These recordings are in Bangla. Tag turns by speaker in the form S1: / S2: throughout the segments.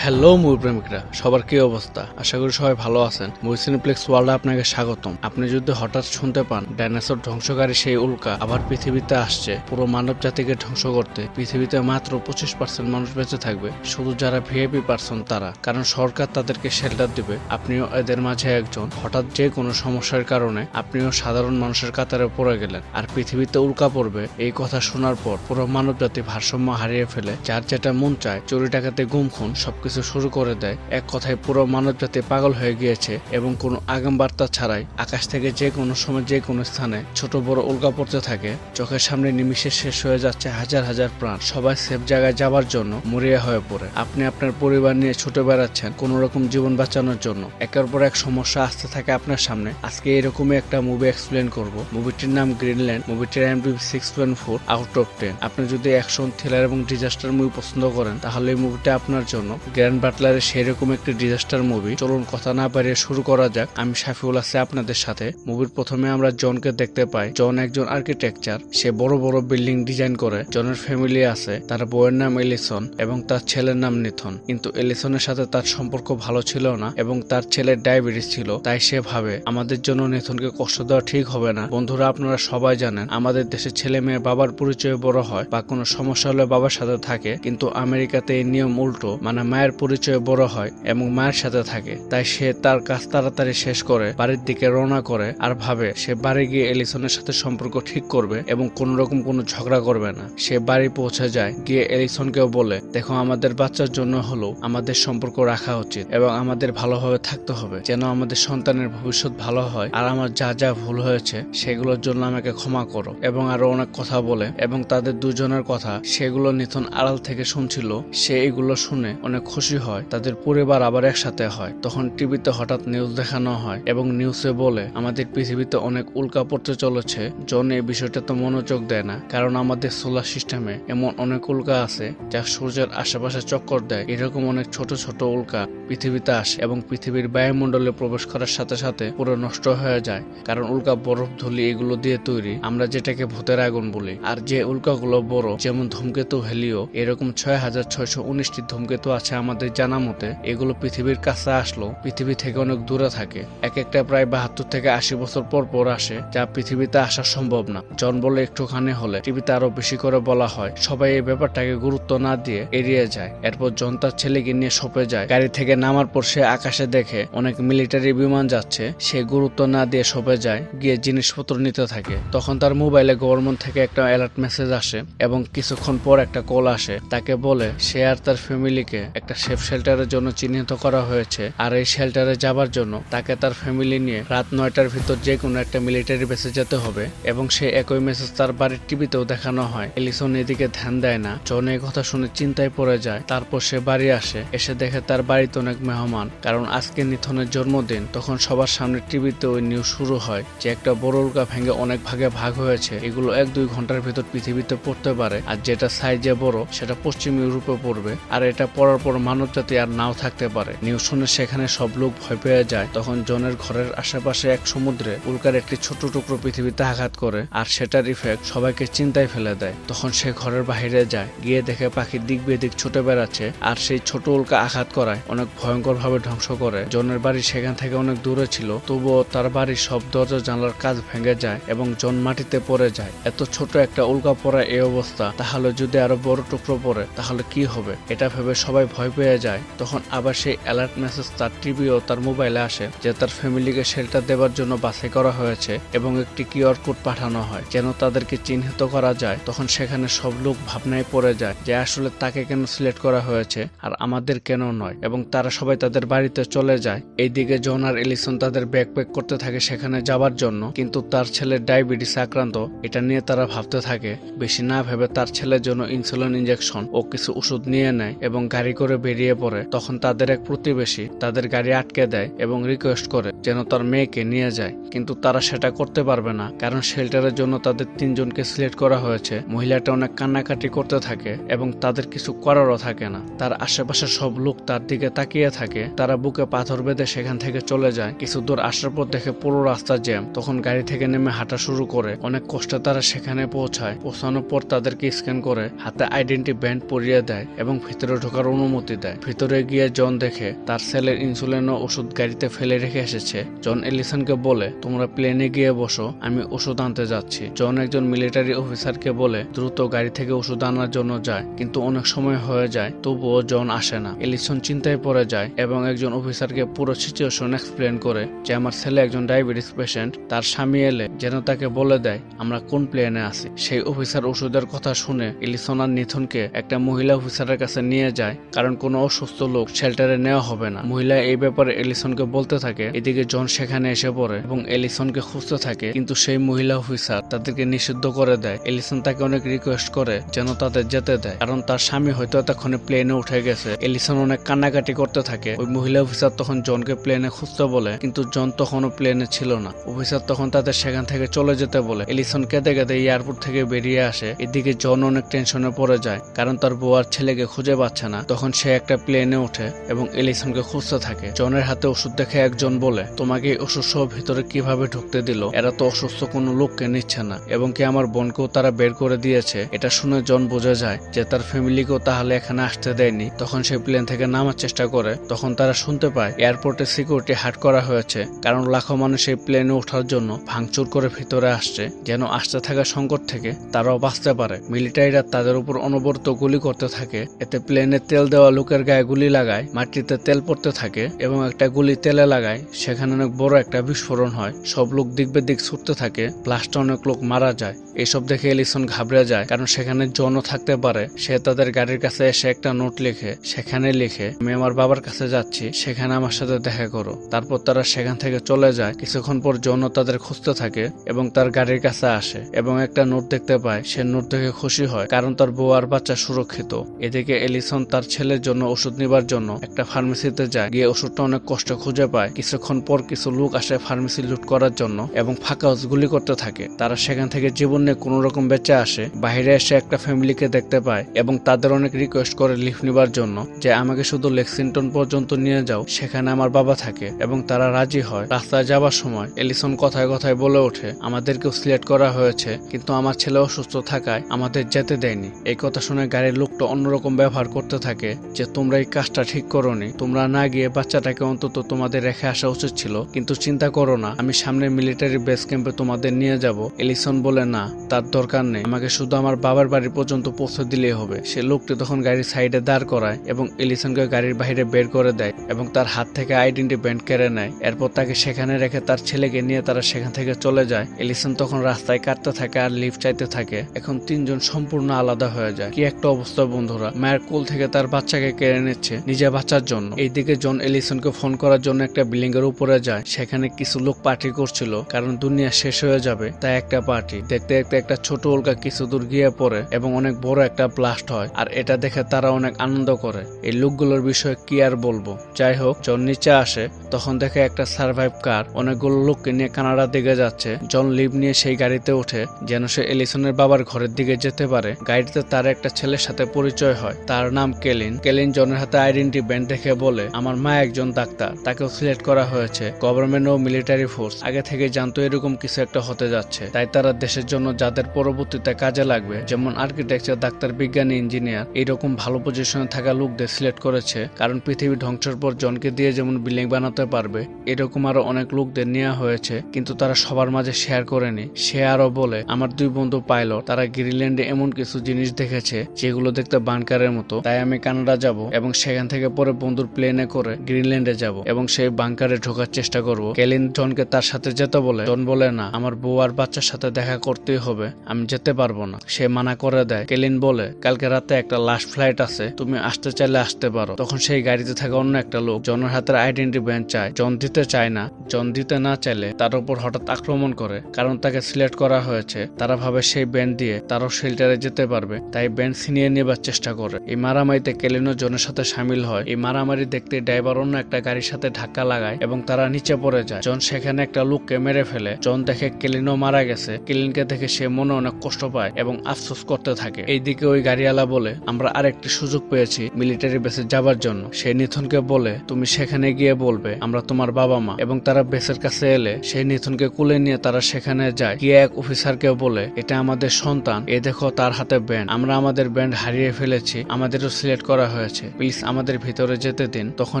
S1: Hello movie প্রেমিকরা। সবার কি অবস্থা? আশা করি সবাই ভালো আছেন। মুভি সিনেপ্লেক্স ওয়ার্ল্ডে আপনাকে স্বাগতম। আপনি যদি হঠাৎ শুনতে পান, ডাইনোসর ধ্বংসকারী সেই উল্কা আবার পৃথিবীতে আসছে। পুরো মানব জাতিকে ধ্বংস করতে পৃথিবীতে মাত্র পঁচিশ পার্সেন্ট মানুষ বেঁচে থাকবে। শুধু যারা ভিআইপি পার্সন তারা। কারণ সরকার তাদেরকে শেল্টার দিবে। আপনিও এদের মাঝে একজন। হঠাৎ যে কোনো সমস্যার কারণে আপনিও সাধারণ মানুষের কাতারে পড়ে গেলেন। আর পৃথিবীতে উল্কা পড়বে, এই কথা শোনার পর পুরো মানব জাতি ভারসাম্য হারিয়ে ফেলে। যার যেটা মন চায়, চুরি টাকাতে গুম খুন, সবকিছু শুরু করে দেয়। এক কথায় পুরো মানব জাতি পাগল হয়ে গিয়েছে এবং কোনো আগাম বার্তা ছাড়াই আকাশ থেকে যে কোনো সময় যে কোনো স্থানে ছোট বড় উল্কা পড়তে থাকে। চোখের সামনে নিমিষে শেষ হয়ে যাচ্ছে হাজার হাজার প্রাণ। সবাই সেফ জায়গায় যাবার জন্য মরিয়া হয়ে পড়ে। আপনি আপনার পরিবার নিয়ে ছুটে বেড়াচ্ছেন কোন রকম জীবন বাঁচানোর জন্য। একের পর এক সমস্যা আসতে থাকে আপনার সামনে। আজকে এরকমই একটা মুভি এক্সপ্লেন করব। মুভিটির নাম Greenland মুভিটির IMDb six point four out of ten আপনি যদি অ্যাকশন থ্রিলার এবং ডিজাস্টার মুভি পছন্দ করেন, তাহলে এই মুভিটা আপনার জন্য গ্র্যান্ড বাটলারের সেরকম একটি ডিজাস্টার মুভি চলুন কথা না বাড়িয়ে শুরু করা যাক। আমি শাফিউল আছে আপনাদের সাথে। মুভির প্রথমে আমরা জনকে দেখতে পাই। জন একজন আর্কিটেকচার সে বড় বড় বিল্ডিং ডিজাইন করে। জনের ফ্যামিলি আছে। তার বউয়ের নাম এলিসন এবং তার ছেলের নাম নিথন। কিন্তু এলিসনের সাথে তার সম্পর্ক ভালো ছিল না এবং তার ছেলের ডায়াবেটিস ছিল। তাই সে ভাবে, আমাদের জন্য নিথনকে কষ্ট দেওয়া ঠিক হবে না। বন্ধুরা, আপনারা সবাই জানেন, আমাদের দেশে ছেলে মেয়ে বাবার পরিচয়ে বড় হয় বা কোনো সমস্যা হলে বাবার সাথে থাকে। কিন্তু আমেরিকাতে এই নিয়ম উল্টো। মানে মায়ের পরিচয়ে বড় হয় এবং মায়ের সাথে থাকে। তাই সে তার কাজ তাড়াতাড়ি শেষ করে, বাড়ির দিকে রওনা করে আর ভাবে সে বাড়ি গিয়ে এলিসনের সাথে সম্পর্ক ঠিক করবে এবং কোন রকম কোনো ঝগড়া করবে না। সে বাড়ি পৌঁছে যায়, গিয়ে এলিসনকেও বলে, দেখো, আমাদের বাচ্চার জন্য হলেও আমাদের সম্পর্ক রাখা উচিত এবং আমাদের ভালোভাবে থাকতে হবে। যেন আমাদের সন্তানের ভবিষ্যৎ ভালো হয় আর আমার যা যা ভুল হয়েছে সেগুলোর জন্য আমাকে ক্ষমা করো। এবং আরও অনেক কথা বলে এবং তাদের দুজনের কথা সেগুলো নিথন আড়াল থেকে শুনছিল। সে এগুলো শুনে অনেক খুশি হয়, তাদের পরিবার আবার একসাথে হয়। তখন টিভিতে হঠাৎ নিউজ দেখানো হয় এবং নিউজে বলে, আমাদের পৃথিবীতে অনেক উল্কা পড়তে চলেছে। জন, এই বিষয়টা তো মনোযোগ দেয় না। কারণ আমাদের সোলার সিস্টেমে এমন অনেক উল্কা আছে, যা সূর্যের আশেপাশে চক্কর দেয়। এরকম অনেক ছোট ছোট উল্কা পৃথিবীতে আসে এবং পৃথিবীর বায়ুমণ্ডলে প্রবেশ করার সাথে সাথে পুরো নষ্ট হয়ে যায়। কারণ উল্কা বরফ ধুলি এগুলো দিয়ে তৈরি। আমরা যেটাকে ভূতের আগুন বলি। আর যে উল্কাগুলো বড়, যেমন ধূমকেতু, হেলিও, এরকম ছয় হাজার ছয়শো উনিশটি ধূমকেতু আছে আমাদের জানা মতে, এগুলো পৃথিবীর কাছে আসলো, পৃথিবী থেকে অনেক দূরে থাকে। এক একটা প্রায় বাহাত্তর থেকে আশি বছর পর পর আসে, যা পৃথিবীতে আসা সম্ভব না। জন বলে একটুখানি হলে টিভিতে আরও বেশি করে বলা হয়, সবাই এই ব্যাপারটাকে গুরুত্ব না দিয়ে এড়িয়ে যায়। এরপর জন তার ছেলেকে নিয়ে সপে যায়। গাড়ি থেকে নামার পর সে আকাশে দেখে অনেক মিলিটারি বিমান যাচ্ছে, সে গুরুত্ব না দিয়ে সপে যায়, গিয়ে জিনিসপত্র নিতে থাকে। তখন তার মোবাইলে গভর্নমেন্ট থেকে একটা অ্যালার্ট মেসেজ আসে এবং কিছুক্ষণ পর একটা কল আসে। তাকে বলে, সে আর তার ফ্যামিলিকে একটা সেফ শেল্টারের জন্য চিহ্নিত করা হয়েছে। আর এই শেল্টারে যাবার জন্য তাকে তার ফ্যামিলি নিয়ে রাত নয়টার ভিতর যে কোনো একটা মিলিটারি বেসে যেতে হবে এবং সে একই মেসেজ তার বাড়ির টিভিতেও দেখানো হয়। এলিসন এদিকে ধ্যান দেয় না, জন এই কথা শুনে চিন্তায় পড়ে যায়। তারপর সে বাড়ি আসে, এসে দেখে তার বাড়িতে অনেক মেহমান। কারণ আজকে নিথনের জন্মদিন, তখন সবার সামনে টিভিতে ওই নিউজ শুরু হয় যে একটা বড় উল্কা ভেঙে অনেক ভাগে ভাগ হয়েছে। এগুলো এক দুই ঘণ্টার ভিতর পৃথিবীতে পড়তে পারে, আর যেটা সাইজে বড়, সেটা পশ্চিম ইউরোপে পড়বে। আর এটা পড়ার পর মানব জাতি আর নাও থাকতে পারে। নিউজ শুনে সেখানে সব লোক ভয় পেয়ে যায়। তখন জনের ঘরের আশেপাশে এক সমুদ্রে উল্কার একটি ছোট টুকরো পৃথিবীতে আঘাত করে আর সেটার ইফেক্ট সবাইকে চিন্তায় ফেলে দেয়। তখন সে ঘরের বাইরে যায়, গিয়ে দেখে পাখি দিক বেদিক ছুটে বেড়াচ্ছে আর সেই ছোট উল্কা আঘাত করায় অনেক ভয়ঙ্কর ভাবে ধ্বংস করে। জনের বাড়ি সেখান থেকে অনেক দূরে ছিল, তবুও তার বাড়ির সব দরজা জানলার কাজ ভেঙে যায় এবং জন মাটিতে পড়ে যায়। এত ছোট একটা উল্কা পড়া এই অবস্থা, তাহলে যদি আরও বড় টুকরো পড়ে, তাহলে কি হবে? এটা ভেবে সবাই ভয় পেয়ে যায়, তখন আবার সেই অ্যালার্ট মেসেজ তার টিভি ও তার মোবাইলে আসে, যে তার ফ্যামিলিকে শেল্টার দেওয়ার জন্য বাছাই করা হয়েছে এবং একটি কিউআর কোড পাঠানো হয়। যেন তাদেরকে চিহ্নিত করা যায়, তখন সেখানে সব লোক ভাবনায় পড়ে যায় যে আসলে তাকে কেন সিলেক্ট করা হয়েছে আর আমাদের কেন নয় এবং তারা সবাই তাদের বাড়িতে চলে যায়। এইদিকে জন আর এলিসন তাদের ব্যাকপ্যাক করতে থাকে সেখানে যাবার জন্য, কিন্তু তার ছেলের ডায়াবেটিস আক্রান্ত, এটা নিয়ে তারা ভাবতে থাকে। বেশি না ভেবে তার ছেলের জন্য ইনসুলিন ইনজেকশন ও কিছু ওষুধ নিয়ে নেয় এবং গাড়ি করে বেরিয়ে পড়ে, তখন তাদের এক প্রতিবেশী তাদের গাড়ি আটকে দেয় এবং রিকোয়েস্ট করে যেন তার মেয়েকে নিয়ে যায়। কিন্তু তারা সেটা করতে পারবে না, কারণ শেল্টারের জন্য তাদের তিনজনকে সিলেক্ট করা হয়েছে। মহিলাটা অনেক কান্নাকাটি করতে থাকে এবং তাদের কিছু করারও থাকে না। তার আশেপাশে সব লোক তার দিকে তাকিয়ে থাকে। তারা বুকে পাথর বেঁধে সেখান থেকে চলে যায়। কিছু দূর আসার পর দেখে পুরো রাস্তা জ্যাম তখন গাড়ি থেকে নেমে হাঁটা শুরু করে। অনেক কষ্টে তারা সেখানে পৌঁছায়। পৌঁছানোর পর তাদেরকে স্ক্যান করে, হাতে আইডেন্টি ব্যান্ড পরিয়ে দেয় এবং ভিতরে ঢোকার অনুমতি অনুমতি দেয়। ভিতরে গিয়ে জন দেখে তার ছেলের ইনসুলিন ও ওষুধ গাড়িতে ফেলে রেখে এসেছে। জন এলিসনকে বলে, তোমরা প্লেনে গিয়ে বসো, আমি ওষুধ আনতে যাচ্ছি। জন একজন মিলিটারি অফিসারকে বলে, দ্রুত গাড়ি থেকে ওষুধ আনার জন্য যায়, কিন্তু অনেক সময় হয়ে যায়, তবুও জন আসে না। এলিসন চিন্তায় পড়ে যায় এবং একজন অফিসারকে পুরো সিচুয়েশন এক্সপ্লেন করে যে, আমার ছেলে একজন ডায়াবেটিস পেশেন্ট তার স্বামী এলে যেন তাকে বলে দেয়, আমরা কোন প্লেনে আছি? সেই অফিসার ওষুধের কথা শুনে এলিসন আর নিথনকে একটা মহিলা অফিসারের কাছে নিয়ে যায়, কারণ কোনো অসুস্থ লোক শেল্টারে নেওয়া হবে না। মহিলা এই ব্যাপারে এলিসনকে বলতে থাকে, এদিকে জন সেখানে এসে পড়ে এবং এলিসনকে খুঁজতে থাকে, কিন্তু সেই মহিলা অফিসার তাদেরকে নিষিদ্ধ করে দেয়। এলিসন তাকে অনেক রিকোয়েস্ট করে যেন তাদের যেতে দেয়, কারণ তার স্বামী হয়তো এতক্ষণে প্লেনে উঠে গেছে। এলিসন অনেক কান্নাকাটি করতে থাকে। ওই মহিলা অফিসার তখন জনকে প্লেনে খুঁজতে বলে, কিন্তু জন তখনও প্লেনে ছিল না। অফিসার তখন তাদের সেখান থেকে চলে যেতে বলে। এলিসন কেঁদে কেঁদে এয়ারপোর্ট থেকে বেরিয়ে আসে। এদিকে জন অনেক টেনশনে পড়ে যায়, কারণ তার বউ আর ছেলেকে খুঁজে পাচ্ছে না। তখন সে একটা প্লেনে ওঠে এবং এলিসনকে খুঁজতে থাকে। জনের হাতে ওষুধ দেখে একজন বলে, তোমাকে এই ওষুধ ভিতরে কীভাবে ঢুকতে দিল? এরা তো অসুস্থ, কোনো লোককে নিচ্ছে না। এবং কি আমার বোনকেও তারা বের করে দিয়েছে? এটা শুনে জন বোঝা যায় যে তার ফ্যামিলিকেও তাহলে এখানে আসতে দেয়নি। তখন সে প্লেন থেকে নামার চেষ্টা করে, তখন তারা শুনতে পায় এয়ারপোর্টে সিকিউরিটি হাট করা হয়েছে, কারণ লাখো মানুষ এই প্লেনে ওঠার জন্য ভাঙচুর করে ভিতরে আসছে। যেন আসতে থাকা সংকট থেকে তারাও বাঁচতে পারে। মিলিটারিরা তাদের উপর অনবরত গুলি করতে থাকে। এতে প্লেনে তেল দেওয়া লোকের গায়ে গুলি লাগায়, মাটিতে তেল পড়তে থাকে এবং একটা গুলি তেলে লাগায়, সেখানে অনেক বড় একটা বিস্ফোরণ হয়। সব লোক দিক বেদিক ছুটতে থাকে ব্লাস্টে অনেক লোক মারা যায়। এসব দেখে এলিসন ঘাবড়ে যায়, কারণ সেখানে জনও থাকতে পারে। সে তাদের গাড়ির কাছে এসে একটা নোট লিখে, সেখানে লিখে, আমি আমার বাবার কাছে যাচ্ছি, সেখানে আমার সাথে দেখা করো। তারপর তারা সেখান থেকে চলে যায়। কিছুক্ষণ পর জন তাদের খুঁজতে থাকে এবং তার গাড়ির কাছে আসে এবং একটা নোট দেখতে পায়। সে নোট দেখে খুশি হয়, কারণ তার বউ আর বাচ্চা সুরক্ষিত। এদিকে এলিসন তার ছেলের জন্য ওষুধ নেবার জন্য একটা ফার্মেসিতে যায়। গিয়ে ওষুধটা অনেক কষ্ট খুঁজে পায়। কিছুক্ষণ পর কিছু লোক আসে ফার্মেসি লুট করার জন্য এবং ফাঁকা গুলি করতে থাকে। তারা সেখান থেকে জীবন নিয়ে কোনো রকম বেঁচে আসে। বাইরে এসে একটা ফ্যামিলিকে দেখতে পায় এবং তাদের অনেক রিকোয়েস্ট করে লিফট নেবার জন্য যে, আমাকে শুধু লেক্সিংটন পর্যন্ত নিয়ে যাও। সেখানে আমার বাবা থাকে এবং তারা রাজি হয়। রাস্তায় যাবার সময় এলিসন কথায় কথায় বলে ওঠে, আমাদেরকেও সিলেক্ট করা হয়েছে, কিন্তু আমার ছেলে অসুস্থ থাকায় আমাদের যেতে দেয়নি। এই কথা শুনে গাড়ির লোকটা অন্যরকম ব্যবহার করতে থাকে যে তোমরা এই কাজটা ঠিক করোনি। তোমরা না গিয়ে বাচ্চাটাকে অন্তত তোমাদের রেখে আসা উচিত ছিল। কিন্তু চিন্তা করো না, আমি সামনে মিলিটারি বেস ক্যাম্পে তোমাদের নিয়ে যাব। এলিসন বলে, না, তার দরকার নেই। আমাকে শুধু আমার বাবার বাড়ি পর্যন্ত পৌঁছে দিলেই হবে। সে লোকটি তখন গাড়ির সাইডে দাঁড় করায় এবং এলিসনকে গাড়ির বাইরে বের করে দেয় এবং তার হাত থেকে আইডেন্টি ব্যান্ড কেড়ে নেয়। এরপর তাকে সেখানে রেখে তার ছেলেকে নিয়ে তারা সেখান থেকে চলে যায়। এলিসন তখন রাস্তায় কাটতে থাকে আর লিফট চাইতে থাকে। এখন তিনজন সম্পূর্ণ আলাদা হয়ে যায়। কি একটা অবস্থা বন্ধুরা। মায়ের কোল থেকে তার বাচ্চাকে কেড়ে নিচ্ছে নিজে বাঁচার জন্য। এইদিকে জন এলিসনকে ফোন করার জন্য একটা বিল্ডিং এর উপরে যায়। সেখানে কিছু লোক পার্টি করছিল, কারণ দুনিয়া শেষ হয়ে যাবে। তাই একটা পার্টি। দেখতে দেখতে একটা ছোট উল্কা কিছু দূর গিয়ে পড়ে এবং অনেক বড় একটা ব্লাস্ট হয়। আর এটা দেখে তারা অনেক আনন্দ করে। এই লোকগুলোর বিষয়ে কি আর বলব? যাই হোক, জন নিচে আসে। তখন দেখে একটা সার্ভাইভ কার অনেকগুলো লোককে নিয়ে কানাডা দিকে যাচ্ছে। জন লিভ নিয়ে সেই গাড়িতে ওঠে, যেন সে এলিসনের বাবার ঘরের দিকে যেতে পারে। গাড়িতে তার একটা ছেলের সাথে পরিচয় হয়। তার নাম কেলিন। কেলিন জনের হাতে আইডেন্টি ব্যান্ড দেখে বলে, আমার মা একজন ডাক্তার, তাকেও সিলেক্ট করা হয়েছে গভর্নমেন্ট ও মিলিটারি ফোর্স আগে থেকে জানতো এরকম কিছু একটা হতে যাচ্ছে। তাই তারা দেশের জন্য যাদের পরবর্তীতে কাজে লাগবে, যেমন আর্কিটেকচার ডাক্তার, বিজ্ঞানী ইঞ্জিনিয়ার এইরকম ভালো পজিশনে থাকা লোকদের সিলেক্ট করেছে। কারণ পৃথিবী ধ্বংসের পর জনকে দিয়ে যেমন বিল্ডিং বানাতে পারবে, এরকম আরও অনেক লোকদের নেওয়া হয়েছে, কিন্তু তারা সবার মাঝে শেয়ার করেনি। সে আরও বলে, আমার দুই বন্ধু পাইলট তারা গ্রিনল্যান্ডে এমন কিছু জিনিস দেখেছে, যেগুলো দেখতে বানকারের মতো। তাই আমি কানাডা যাব এবং সেখান থেকে পরে বন্ধুর প্লেনে করে গ্রিনল্যান্ডে যাব এবং সেই বাংকারে ঢোকার চেষ্টা করব। কেলিন জনকে তার সাথে যেতে বলে জন বলে, না, আমার বউ আর বাচ্চার সাথে দেখা করতেই হবে, আমি যেতে পারব না। সে মানা করে দেয়। কেলিন বলে, কালকে রাতে একটা লাস্ট ফ্লাইট আছে, তুমি আসতে চাইলে আসতে পারো। তখন সেই গাড়িতে থাকা অন্য একটা লোক। জনের হাতের আইডেন্টি ব্যান্ড চায়। জন দিতে চায় না। জন দিতে না চাইলে তার উপর হঠাৎ আক্রমণ করে, কারণ তাকে সিলেক্ট করা হয়েছে। তারা ভাবে সেই ব্যান্ড দিয়ে তারও শেল্টারে যেতে পারবে, তাই ব্যান্ড ছিনিয়ে নেবার চেষ্টা করে। এই মারামারিতে কেলিনও জনের সাথে সামিল হয়। এই মারামারি দেখতে ড্রাইভার অন্য একটা গাড়ির সাথে ধাক্কা লাগায় এবং তারা নিচে পড়ে যায়। জন সেখানে একটা লোককে মেরে ফেলে। জন দেখে কেলিনও মারা গেছে। কেলিনকে দেখে সে মনে অনেক কষ্ট পায় এবং আফসোস করতে থাকে। এইদিকে ওই গাড়িওয়ালা বলে, আমরা আরেকটি সুযোগ পেয়েছি মিলিটারি বেসে যাবার জন্য। সে নিথনকে বলে, তুমি সেখানে গিয়ে বলবে, আমরা তোমার বাবা মা। এবং তারা বেসের কাছে এলে, সেই নিথনকে কুলে নিয়ে তারা সেখানে যায়। গিয়ে এক অফিসারকে বলে, এটা আমাদের সন্তান। এ দেখো তার হাতে ব্যান্ড। আমরা আমাদের ব্যান্ড হারিয়ে ফেলেছি। আমাদেরও সিলেক্ট করা হয়েছে। হয়েছে। প্লিজ আমাদের ভিতরে যেতে দিন। তখন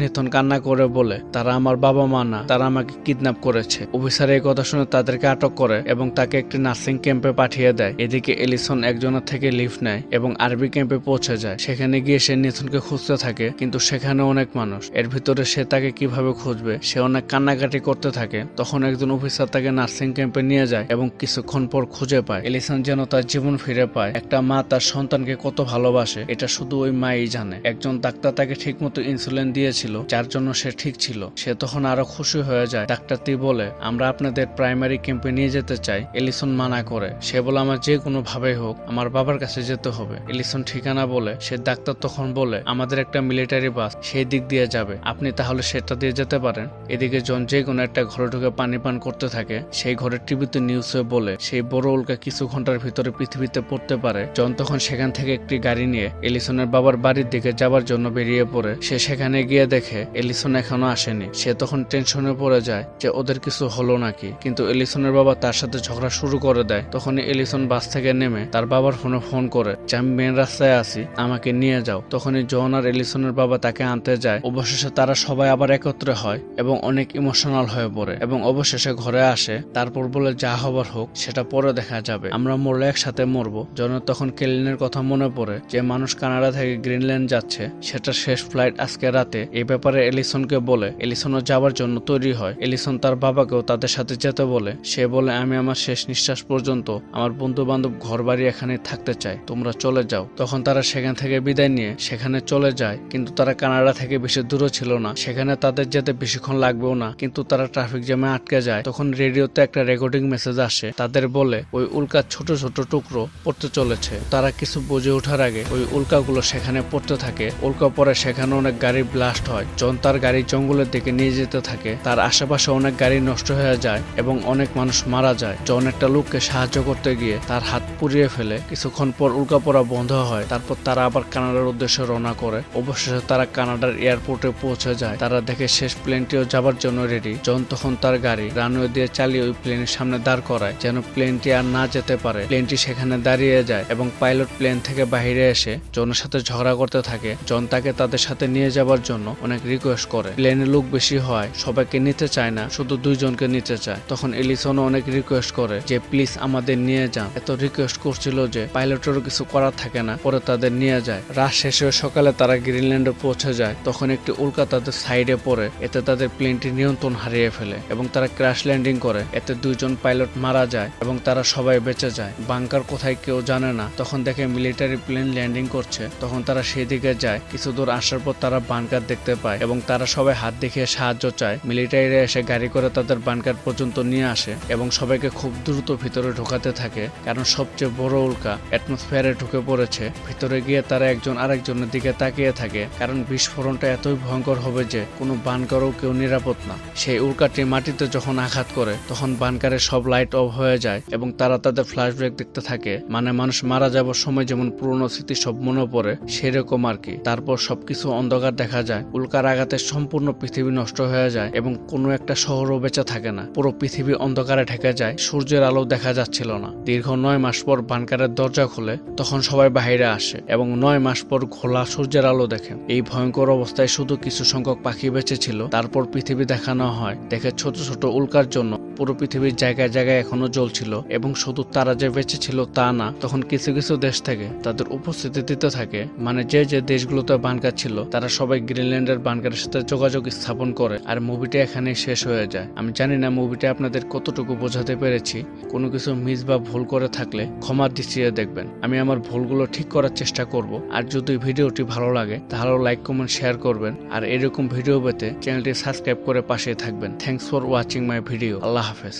S1: নিথন কান্না করে বলে, তারা আমার বাবা মা না, তারা আমাকে কিডন্যাপ করেছে। অফিসার এই কথা শুনে তাদেরকে আটক করে এবং তাকে একটি নার্সিং ক্যাম্পে পাঠিয়ে দেয়। এদিকে এলিসন একজনের থেকে লিফট নেয় এবং আরবি ক্যাম্পে পৌঁছে যায়। সেখানে গিয়ে সে নিথনকে খুঁজতে থাকে, কিন্তু সেখানে অনেক মানুষ। এর ভিতরে সে তাকে কীভাবে খুঁজবে? সে অনেক কান্নাকাটি করতে থাকে। তখন একজন অফিসার তাকে নার্সিং ক্যাম্পে নিয়ে যায় এবং কিছুক্ষণ পর খুঁজে পায়। এলিসন যেন তার জীবন ফিরে পায়। একটা মা তার সন্তানকে কত ভালোবাসে, এটা শুধু ওই মাই জানে। একজন ডাক্তার তাকে ঠিকমতো ইনসুলিন দিয়েছিল, যার জন্য সে ঠিক ছিল। সে তখন আরও খুশি হয়ে যায়। ডাক্তারটি বলে, আমরা আপনাদের প্রাইমারি ক্যাম্পে নিয়ে যেতে চাই। এলিসন মানা করে। সে বলে, আমার যে কোনো ভাবে হোক, আমার বাবার কাছে যেতে হবে। এলিসন ঠিকানা বলে, সে ডাক্তার তখন বলে, আমাদের একটা মিলিটারি বাস সেই দিক দিয়ে যাবে। আপনি তাহলে সেটা দিয়ে যেতে পারেন। এদিকে জন যে কোনো একটা ঘরে ঢুকে পানি পান করতে থাকে। সেই ঘরের টিভিতে নিউজে বলে, সেই বড় উল্কা কিছু ঘণ্টার ভিতরে পৃথিবীতে পড়তে পারে। জন তখন সেখান থেকে একটি গাড়ি নিয়ে এলিসনের বাবার বাড়ির দিকে যাবার জন্য বেরিয়ে পড়ে, সে সেখানে গিয়ে দেখে এলিসন এখনও আসেনি। সে তখন টেনশনে পড়ে যায় যে ওদের কিছু হলো নাকি। কিন্তু এলিসনের বাবা তার সাথে ঝগড়া শুরু করে দেয়। তখন এলিসন বাস থেকে নেমে তার বাবার ফোনে ফোন করে যে, আমি মেন রাস্তায় আছি, আমাকে নিয়ে যাও। তখনই জন আর এলিসনের বাবা তাকে আনতে যায়। অবশেষে তারা সবাই আবার একত্রে হয় এবং অনেক ইমোশনাল হয়ে পড়ে এবং অবশেষে ঘরে আসে। তারপর বলে, যা হবার হোক, সেটা পরে দেখা যাবে। আমরা মরলে একসাথে মরবো। জনের তখন কেলিনের কথা মনে পড়ে যে, মানুষ কানাডা থেকে গ্রিনল্যান্ড যাচ্ছে, সেটা শেষ ফ্লাইট আজকে রাতে। এই ব্যাপারে এলিসনকে বলে, এলিসনও যাওয়ার জন্য তৈরি হয়। এলিসন তার বাবাকেও তাদের সাথে যেতে বলে। সে বলে, আমি আমার শেষ নিঃশ্বাস পর্যন্ত আমার বন্ধু বান্ধব ঘর বাড়ি এখানে থাকতে চাই তোমরা চলে যাও। তখন তারা সেখান থেকে বিদায় নিয়ে সেখানে চলে যায়। কিন্তু তারা কানাডা থেকে বেশি দূরে ছিল না। সেখানে তাদের যেতে বেশিক্ষণ লাগবেও না। কিন্তু তারা ট্রাফিক জ্যামে আটকে যায়। তখন রেডিওতে একটা রেকর্ডিং মেসেজ আসে। তাদের বলে, ওই উল্কার ছোট ছোট টুকরো পড়তে চলেছে। তারা কিছু বুঝে ওঠার আগে ওই উল্কাগুলো সেখানে পড়তে থাকে। উল্কা পরে সেখানে অনেক গাড়ি ব্লাস্ট হয়। জন তার গাড়ি জঙ্গলের দিকে নিয়ে যেতে থাকে, তার আশেপাশে অনেক গাড়ি নষ্ট হয়ে যায় এবং অনেক মানুষ মারা যায়। জন একটা লোককে সাহায্য করতে গিয়ে তার হাত পুড়িয়ে ফেলে, কিছুক্ষণ পর উল্কা পড়া বন্ধ হয়। তারপর তারা আবার কানাডার উদ্দেশ্যে রওনা করে। অবশেষে তারা কানাডার এয়ারপোর্টে পৌঁছে যায়। তারা দেখে শেষ প্লেনটিও যাবার জন্য রেডি জন তখন তার গাড়ি রানওয়ে দিয়ে চালিয়ে ওই প্লেনের সামনে দাঁড় করায়, যেন প্লেনটি আর না যেতে পারে। প্লেনটি সেখানে দাঁড়িয়ে যায় এবং পাইলট প্লেন থেকে বাইরে এসে জনের সাথে ঝগড়া করতে থাকে জন তাকে তাদের সাথে নিয়ে যাবার জন্য অনেক রিকোয়েস্ট করে। প্লেনে লোক বেশি হয়, সবাইকে নিতে চায় না, শুধু দুইজনকে নিতে চায়। তখন এলিসনও অনেক রিকোয়েস্ট করে যে, প্লিজ আমাদের নিয়ে যান। এত রিকোয়েস্ট করছিল যে, পাইলটেরও কিছু করার থাকে না, পরে তাদের নিয়ে যায়। রাত শেষ সকালে তারা গ্রিনল্যান্ডে পৌঁছে যায়। তখন একটি উল্কা তাদের সাইডে পড়ে, এতে তাদের প্লেনটি নিয়ন্ত্রণ হারিয়ে ফেলে এবং তারা ক্র্যাশ ল্যান্ডিং করে। এতে দুইজন পাইলট মারা যায় এবং তারা সবাই বেঁচে যায়। বাংকার কোথায় কেউ জানে না। তখন দেখে মিলিটারি প্লেন ল্যান্ডিং করছে। তখন তারা সেই দিকে যায়, কিছু দূর আসার পর তারা বানকার দেখতে পায় এবং তারা সবাই হাত দেখিয়ে সাহায্য চায়। মিলিটারিরা এসে গাড়ি করে তাদের বানকার পর্যন্ত নিয়ে আসে এবং সবাইকে খুব দ্রুত ভিতরে ঢোকাতে থাকে, কারণ সবচেয়ে বড় উল্কা অ্যাটমসফিয়ারে ঢুকে পড়েছে। ভিতরে গিয়ে তারা একজন আরেকজনের দিকে তাকিয়ে থাকে, কারণ বিস্ফোরণটা এতই ভয়ঙ্কর হবে যে কোনো বানকারও কেউ নিরাপদ না। সেই উল্কাটি মাটিতে যখন আঘাত করে, তখন বানকারের সব লাইট অফ হয়ে যায় এবং তারা তাদের ফ্ল্যাশব্যাক দেখতে থাকে। মানে মানুষ মারা যাবার সময় যেমন পুরনো স্মৃতি সব মনে পড়ে, সেরকম আর কি তারপর সবকিছু অন্ধকার দেখা যায়, উল্কার আঘাতে সম্পূর্ণ পৃথিবী নষ্ট হয়ে যায় এবং কোনো একটা শহরও বেঁচে থাকে না। পুরো পৃথিবী অন্ধকারে ঢেকে যায়, সূর্যের আলো দেখা যাচ্ছিল না। দীর্ঘ নয় মাস পর বানকারের দরজা খুলে, তখন সবাই বাইরে আসে এবং নয় মাস পর খোলা সূর্যের আলো দেখে। এই ভয়ঙ্কর অবস্থায় শুধু কিছু সংখ্যক পাখি বেঁচে ছিল, তারপর পৃথিবী দেখানো হয়। দেখে ছোট ছোট উল্কার জন্য পুরো পৃথিবীর জায়গায় জায়গায় এখনও জ্বলছিল এবং শুধু তারা যে বেঁচে ছিল তা না, তখন কিছু কিছু দেশ থেকে তাদের উপস্থিতি দিতে থাকে। মানে যে যে দেশগুলোতে বানকার ছিল, তারা সবাই গ্রিনল্যান্ডের বানকারের সাথে যোগাযোগ স্থাপন করে আর মুভিটা এখানে শেষ হয়ে যায়। আমি জানি না মুভিটা আপনাদের কতটুকু বোঝাতে পেরেছি। কোনো কিছু মিস বা ভুল করে থাকলে ক্ষমা দৃষ্টিতে দেখবেন। আমি আমার ভুলগুলো ঠিক করার চেষ্টা করব। আর যদি ভিডিওটি ভালো লাগে, তাহলে লাইক, কমেন্ট, শেয়ার করবেন। আর এরকম ভিডিও পেতে চ্যানেলটি সাবস্ক্রাইব করে পাশে থাকবেন। Thanks for watching my video. আল্লাহ হাফেজ